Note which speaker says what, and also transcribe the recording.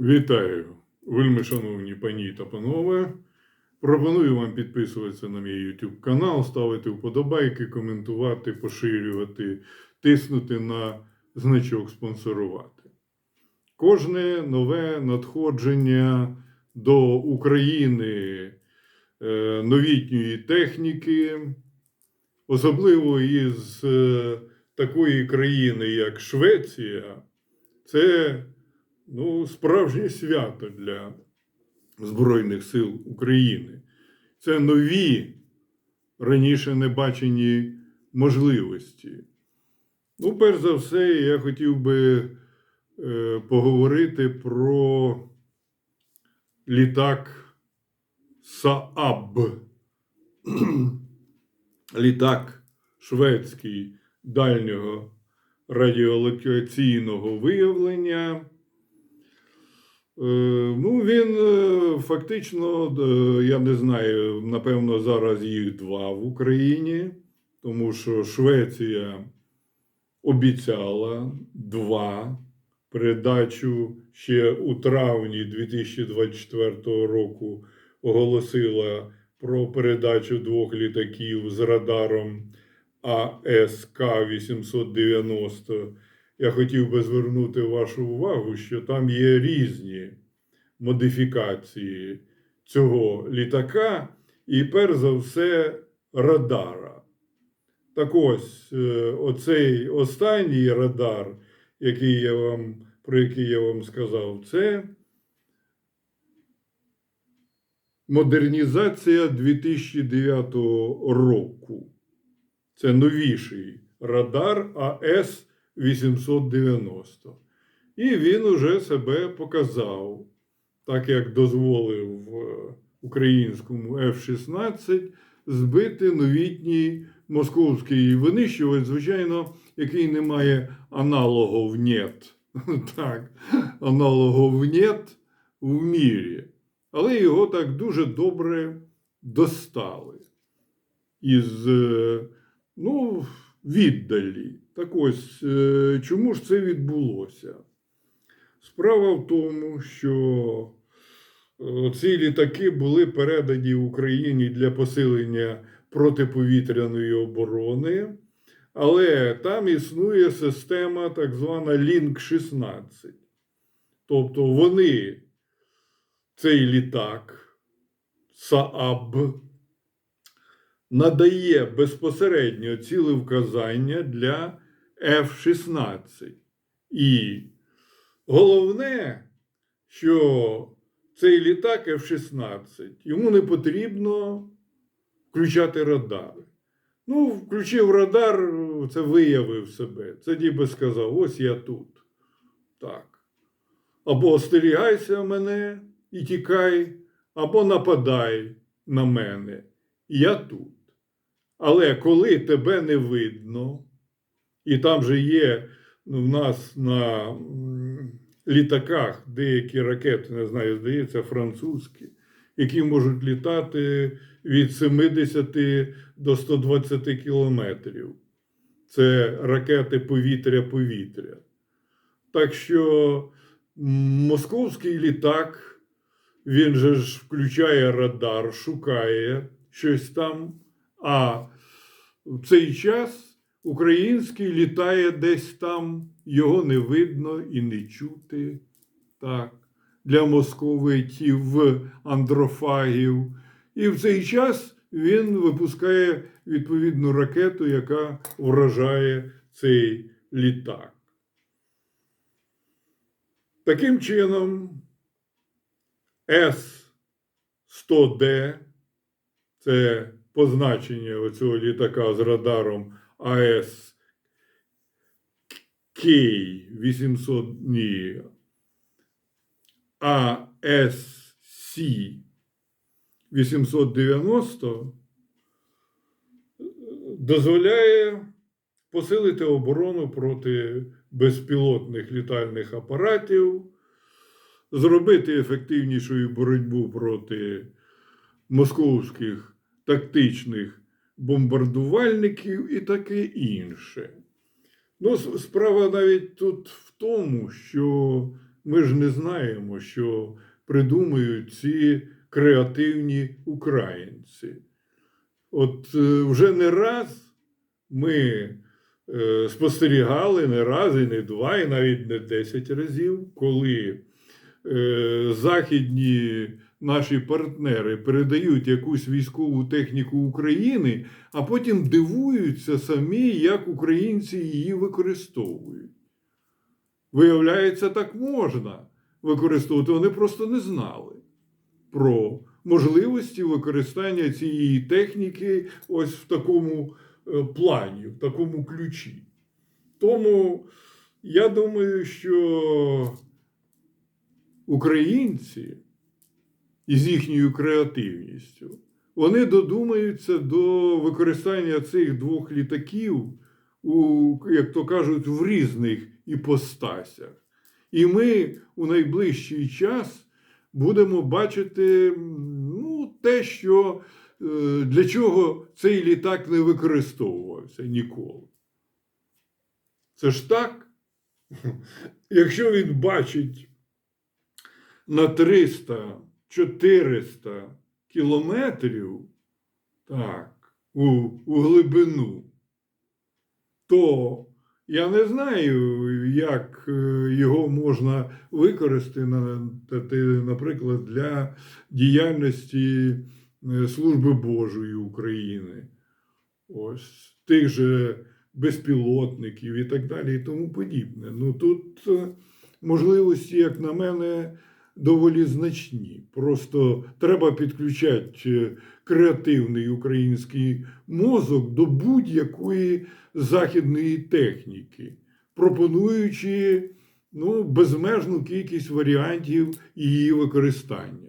Speaker 1: Вітаю, вельми шановні пані та панове. Пропоную вам підписуватися на мій YouTube канал, ставити вподобайки, коментувати, поширювати, тиснути на значок спонсорувати. Кожне нове надходження до України е, новітньої техніки, особливо із е, такої країни, як Швеція, це ну, справжнє свято для Збройних сил України. Це нові, раніше не бачені можливості. Ну, перш за все, я хотів би е, поговорити про літак Сааб. літак шведський дальнього радіолокаційного виявлення. Е, Ну, він е, фактично, я не знаю, напевно, зараз їх два в Україні, тому що Швеція обіцяла два передачу ще у травні 2024 року оголосила про передачу двох літаків з радаром АСК 890. Я хотів би звернути вашу увагу, що там є різні модифікації цього літака, і перш за все радара. Так ось, е, оцей останній радар, який я вам, про який я вам сказав, це модернізація 2009 року. Це новіший радар АС 890. І він уже себе показав, так як дозволив е, українському F-16 збити новітній московський винищувач, звичайно, який не має аналогов нет. Так, аналогов нет в мірі. Але його так дуже добре достали із е, ну, віддалі. Так ось, е, чому ж це відбулося? Справа в тому, що е, ці літаки були передані Україні для посилення протиповітряної оборони, але там існує система так звана Link 16. Тобто вони, цей літак, СААБ, надає безпосередньо цілевказання для F-16. І головне, що цей літак F-16 йому не потрібно включати радари. Ну, включив радар, це виявив себе. Це ніби сказав: ось я тут. Так. Або остерігайся мене і тікай, або нападай на мене. Я тут. Але коли тебе не видно, і там же є ну, в нас на літаках деякі ракети, не знаю, здається, французькі, які можуть літати від 70 до 120 кілометрів. Це ракети повітря-повітря. Так що московський літак, він же ж включає радар, шукає щось там. А в цей час український літає десь там, його не видно і не чути. Так, для московитів, андрофагів. І в цей час він випускає відповідну ракету, яка вражає цей літак. Таким чином, С-100Д це позначення оцього літака з радаром АС Кей 800 ні, АСС 890 дозволяє посилити оборону проти безпілотних літальних апаратів, зробити ефективнішою боротьбу проти московських тактичних бомбардувальників і таке інше. Ну, справа навіть тут в тому, що ми ж не знаємо, що придумують ці креативні українці. От е, вже не раз ми е, спостерігали не раз і не два, і навіть не десять разів, коли е, західні наші партнери передають якусь військову техніку України, а потім дивуються самі, як українці її використовують. Виявляється, так можна використовувати. Вони просто не знали про можливості використання цієї техніки ось в такому е, плані, в такому ключі. Тому я думаю, що українці із їхньою креативністю вони додумаються до використання цих двох літаків у, як то кажуть, в різних іпостасях. І ми у найближчий час будемо бачити ну, те, що е, для чого цей літак не використовувався ніколи. Це ж так. Якщо він бачить на 300-400 кілометрів так, у, у глибину, то я не знаю, як е, його можна використати, на- та- ти, наприклад, для діяльності е, Служби Божої України. Ось тих же безпілотників і так далі, і тому подібне. Ну тут е, можливості, як на мене, доволі значні. Просто треба підключати е, креативний український мозок до будь-якої західної техніки, пропонуючи ну, безмежну кількість варіантів її використання.